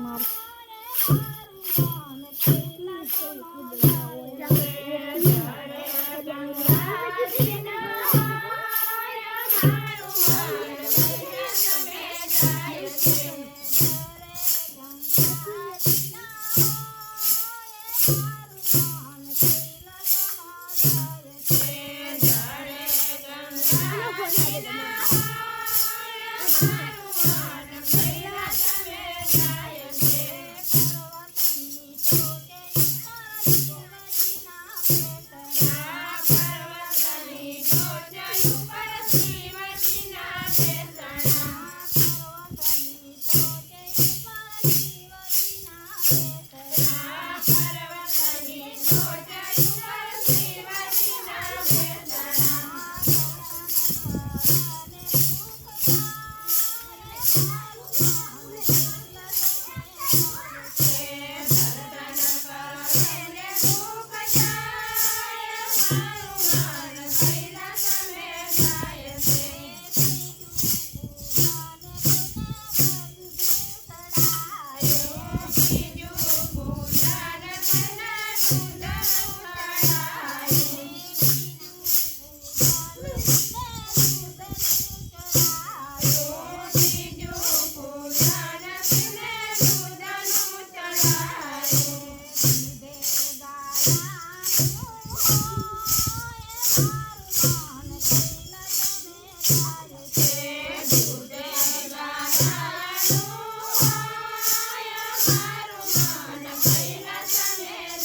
Mom.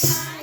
Peace.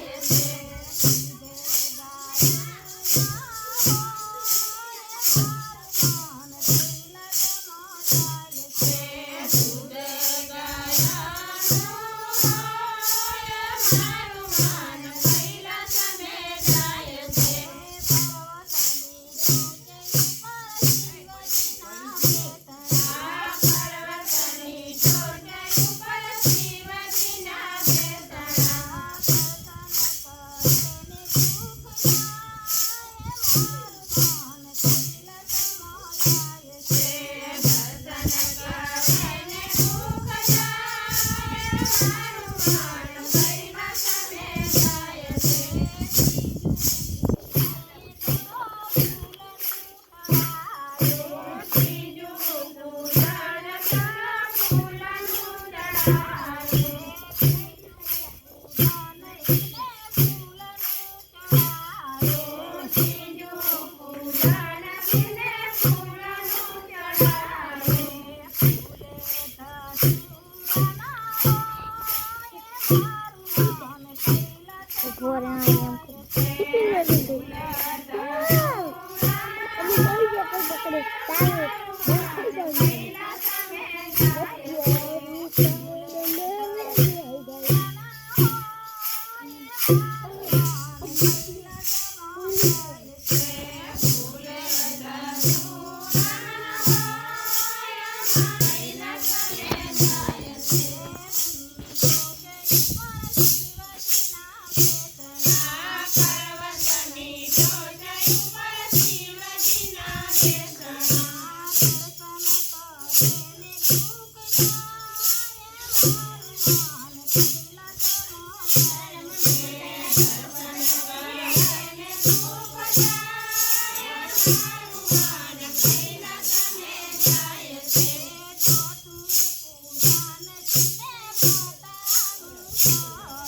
Bye.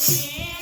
Yes.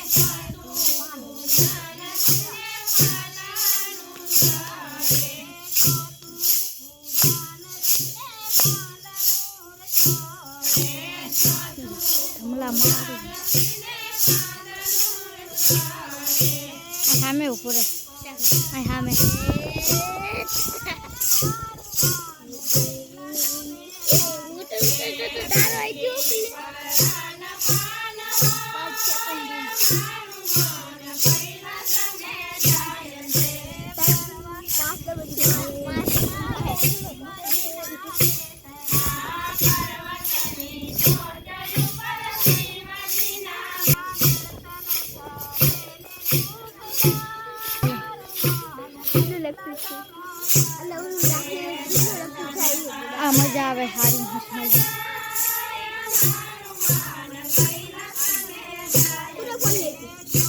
मज़ा आवे हारी हंसने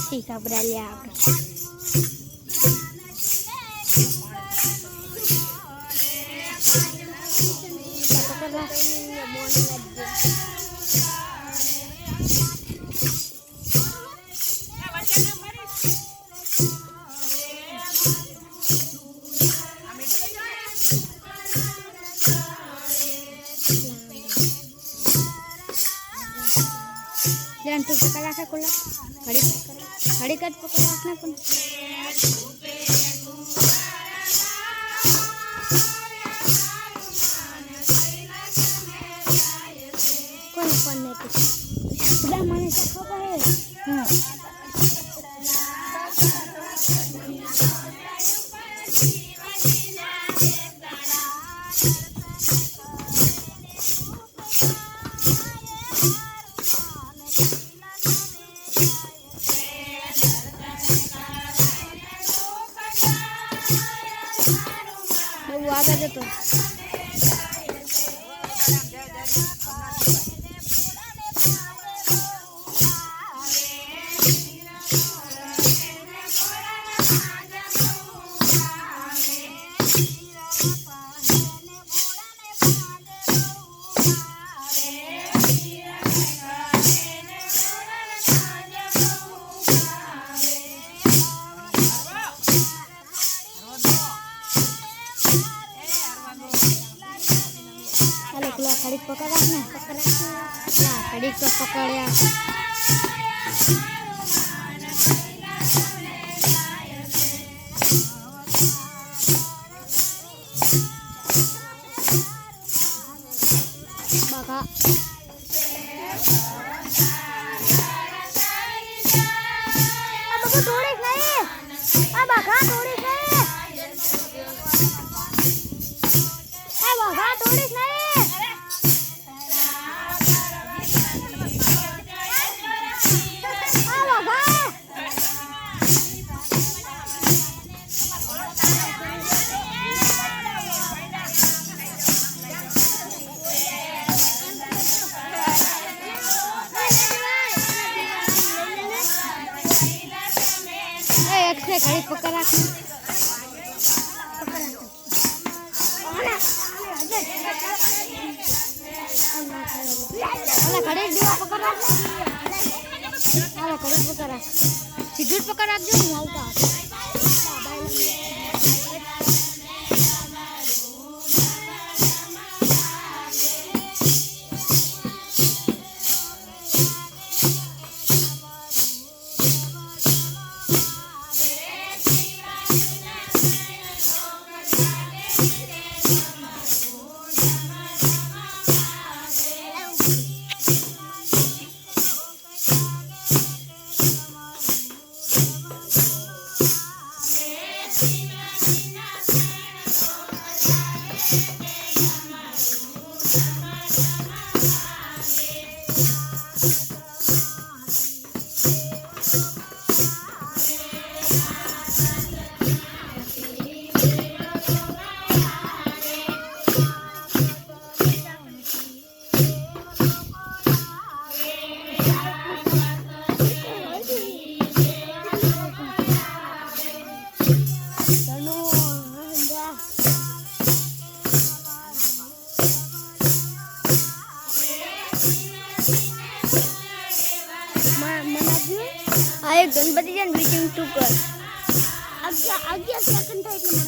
ठीक है बड़ा लिया आप Thank you. लेकर पकड़ा आपने પકડા કડીક પકડા ને પકડા કડીક તો પકડ્યા સિગરેટ પકડ રાખજો હું આવતા બધી જાય ને બ્લીચિંગ તું કર. અગિયાર સેકન્ડ થાય એટલે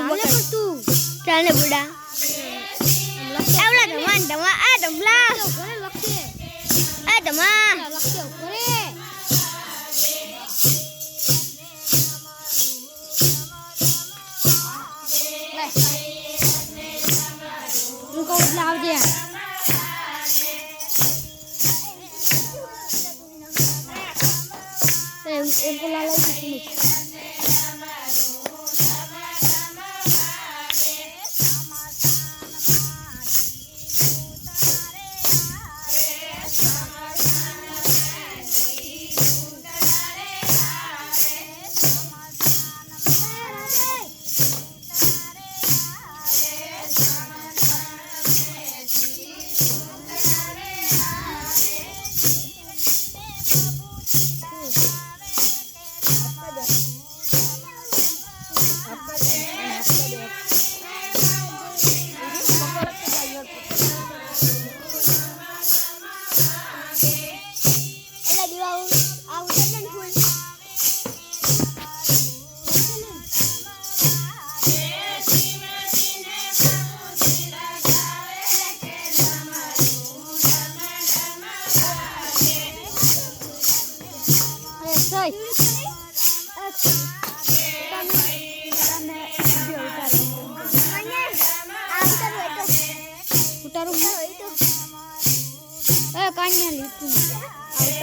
ચાલે તું ચાલ બુડા એવલા ધમાન ધમા આ ધમલા આ ધમા હું કહું એટલે આવજે એમ એમ લાલ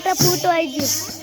tá puto aí dias.